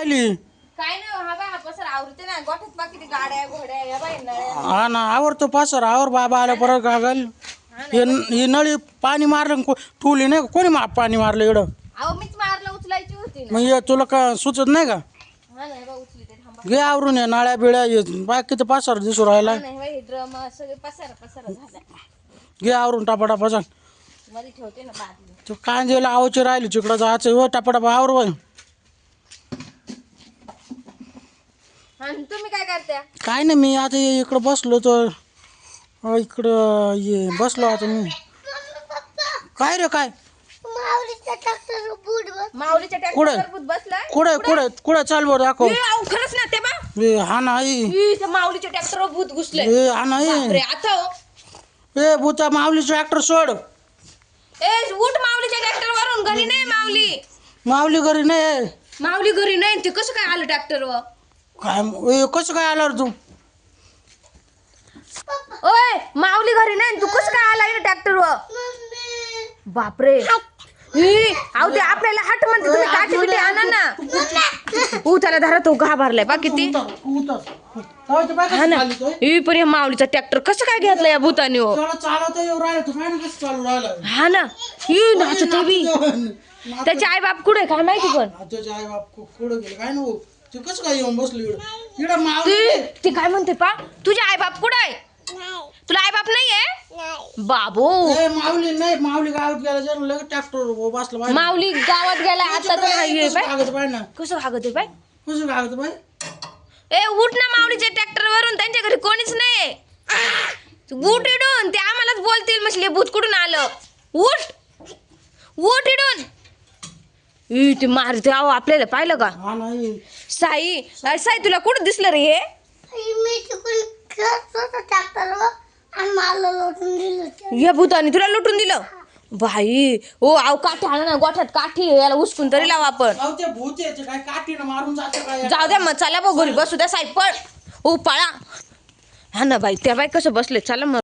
आली. काय नाही हा बाय हा पसर आवरते ना. गोठ्यात बाकी गाड्या घोड्या या बाई नळ्या. हा ना आवरतो पासर. आवर बाबा आला परत कागल हे ही नळी पाणी मारलं को- ठुली नाही का? कोणी मा पाणी मारलं इकडं? अहो मीच मारला उचलायची होती ना. मग हे तुला का सुचत नाही का? हा नाही बा उचली ते थांबा. घे आवरून ये नाळ्या बिळ्या हे बाकीचं पासर दिसू राहिला. हा नाही बाई ड्रम सगळे पसार पसार झाला. घे आवरून टापाटापा चाल. मध्ये ठेवते ना बादली. तो कांद्याला आवची राहिली तिकडं जायचं. हो टापाटापा आवर बाई आणि तुम्ही काय करत्या काय नाही मी आता इकडं बसलो तर अं, इकडं ये बसलो आता मी. काय रे काय? माऊलीच्या कुठं? ट्रॅक्टर बसलाय? कुठं कुठं? कुठं चाल बरं दाखव. ए, अहो, खरंच ना ते बा. ए हा नाही ई, त्या माऊलीच्या ट्रॅक्टरवर भूत घुसले ए हा नाही आता हो. ए बुता माऊली ट्रॅक्टर सोड. ए उठ माऊलीच्या ट्रॅक्टर वरून घरी नाही माऊली. माऊली घरी नाही. माऊली घरी नाही ते कसं काय आलं ट्रॅक्टरवर काय ए, कसं काय आला रे तू? ओय माऊली घरी नाही तू कसं काय आला ना ट्रॅक्टरवर? बापरे. ई, ते आपल्याला हट म्हणते तुम्ही काठी बिटी आणा ना. ऊ त्याला धरा तो घाबरलाय. बा किती. हा ना. ई पण या माऊलीचा ट्रॅक्टर कसं काय घेतला या भूतानी हो? चालवता येऊ राहिलं तू. काय ना कसं चालू राहिलं? हा ना. ई नाचत आहे बी त्याचे आई बाप कुठे काय माहिती पण? आजोचे आई बाप कुठं गेले? काय नको. तू कसं काय येऊन बसली इकडं? इकडं माऊली ती ती काय म्हणते पा? तुझे आई बाप कुठे आहे? तुला आई बाप नाहीये बाबू. ए, माऊली नाही माऊली गावात गेला जर लगेच ट्रॅक्टर बसला. माऊली गावात गेला आता तर नाहीये कसं बाय कागद पाहिजे ना. कसं भागत आहे बाय कसं कागद पाहिजे ए उठ ना माऊलीच्या ट्रॅक्टर वरून त्यांच्या घरी कोणीच नाहीये. उठ इडून ते आम्हालाच बोलतील म्हटले भूत कुठून आलं? उठ. ई, ते मारते अहो आपल्याला पाहिलं का? हा नाही. साई अरे साई तुला कुठं दिसलं रे हे? मी तिकडून खेळत होतो ट्रॅक्टरवर आणि मला लोटून दिलं ते. या भूतानी तुला लुटून दिलं? बाई ओ आव काठी आणा ना गोठ्यात काठी आहे, याला उचकून तरी लावा आपण. अहो ते भूत याचे काय काठीनं मारून जातं काय? जाऊ द्या मग चला बघ घरी बसू द्या साई पळ. ओ पळा. हा ना बाई त्या बाई कसं बसले चला मग.